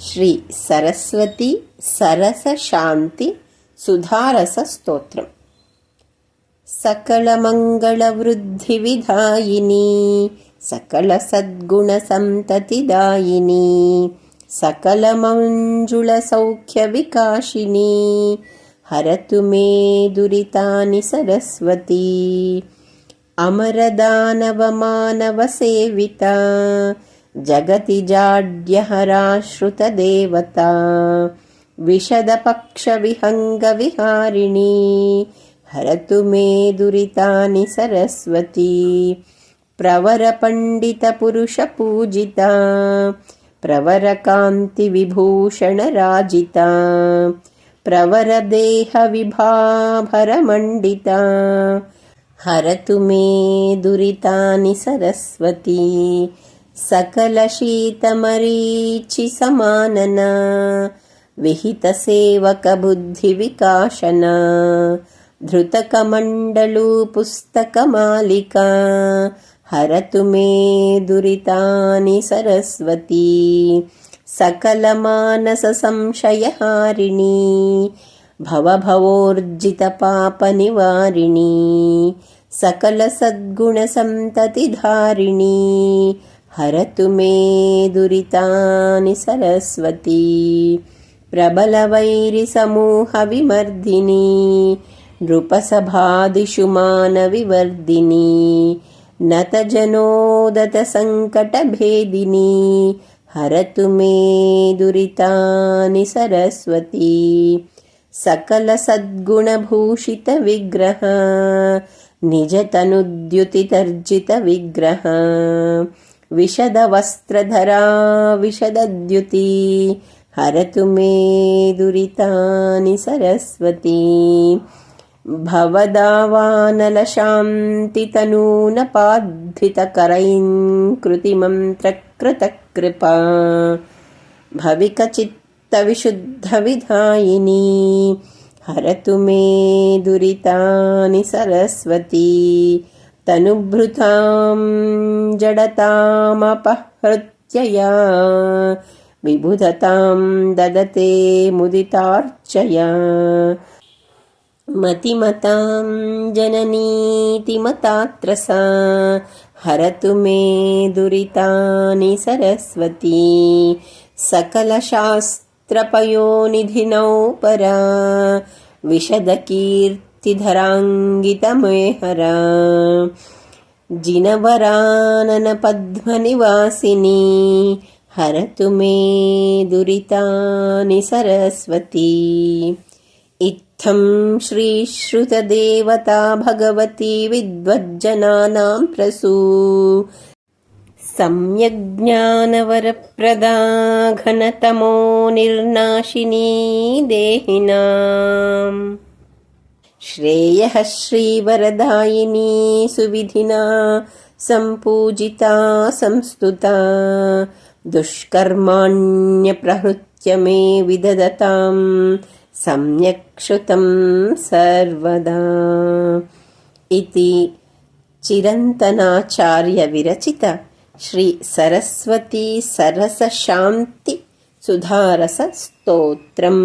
श्री सरस्वती सरसशान्ति सुधारसस्तोत्रम्। सकलमङ्गलवृद्धिविधायिनी सकलसद्गुणसन्ततिदायिनी सकलमञ्जुलसौख्यविकाशिनी हरतु मे दुरितानि सरस्वती अमरदानवमानवसेविता जगति जाड्यहराश्रुतदेवता विशदपक्षविहङ्गविहारिणी हरतु मे दुरितानि सरस्वती प्रवरपण्डितपुरुषपूजिता प्रवरकान्तिविभूषणराजिता प्रवरदेहविभाभरमण्डिता हरतु मे दुरितानि सरस्वती सकलशीतमरीचिसमानना विहितसेवकबुद्धिविकाशना धृतकमण्डलूपुस्तकमालिका हरतु मे दुरितानि सरस्वती सकलमानससंशयहारिणी भवभवोर्जितपापनिवारिणी सकलसद्गुणसन्ततिधारिणी हरतु मे दुरितानि सरस्वती प्रबलवैरिसमूहविमर्दिनी नृपसभादिषु मानविवर्धिनी नतजनोदतसङ्कटभेदिनी हरतु मे दुरितानि सरस्वती सकलसद्गुणभूषितविग्रह निजतनुद्युतितर्जितविग्रह विशदवस्त्रधरा विशदद्युति हरतु मे दुरितानि सरस्वती। भवदावानलशान्तितनूनपाद्धितकरैङ्कृतिमन्त्रकृतकृपा भविकचित्तविशुद्धविधायिनी हरतु मे दुरितानि सरस्वती तनुभृतां जडतामपहृत्यया विबुधतां ददते मुदितार्चया। मतिमतां जननीतिमतात्र सा हरतु मे दुरितानि सरस्वती। सकलशास्त्रपयोनिधिनौ परा विशदकीर्तिधराङ्गितमेहरा जिनवराननपद्मनिवासिनी हरतु मे दुरितानि सरस्वती। इत्थं श्रीश्रुतदेवता भगवती विद्वज्जनानां प्रसू। सम्यग्ज्ञानवरप्रदा घनतमो निर्नाशिनी देहिनाम् श्रेयः श्रीवरदायिनी सुविधिना सम्पूजिता संस्तुता दुष्कर्माण्यप्रहृत्य मे विदधताम् सम्यक् श्रुतं सर्वदा इति चिरन्तनाचार्यविरचित श्रीसरस्वती सरसशान्ति सुधारसस्तोत्रम्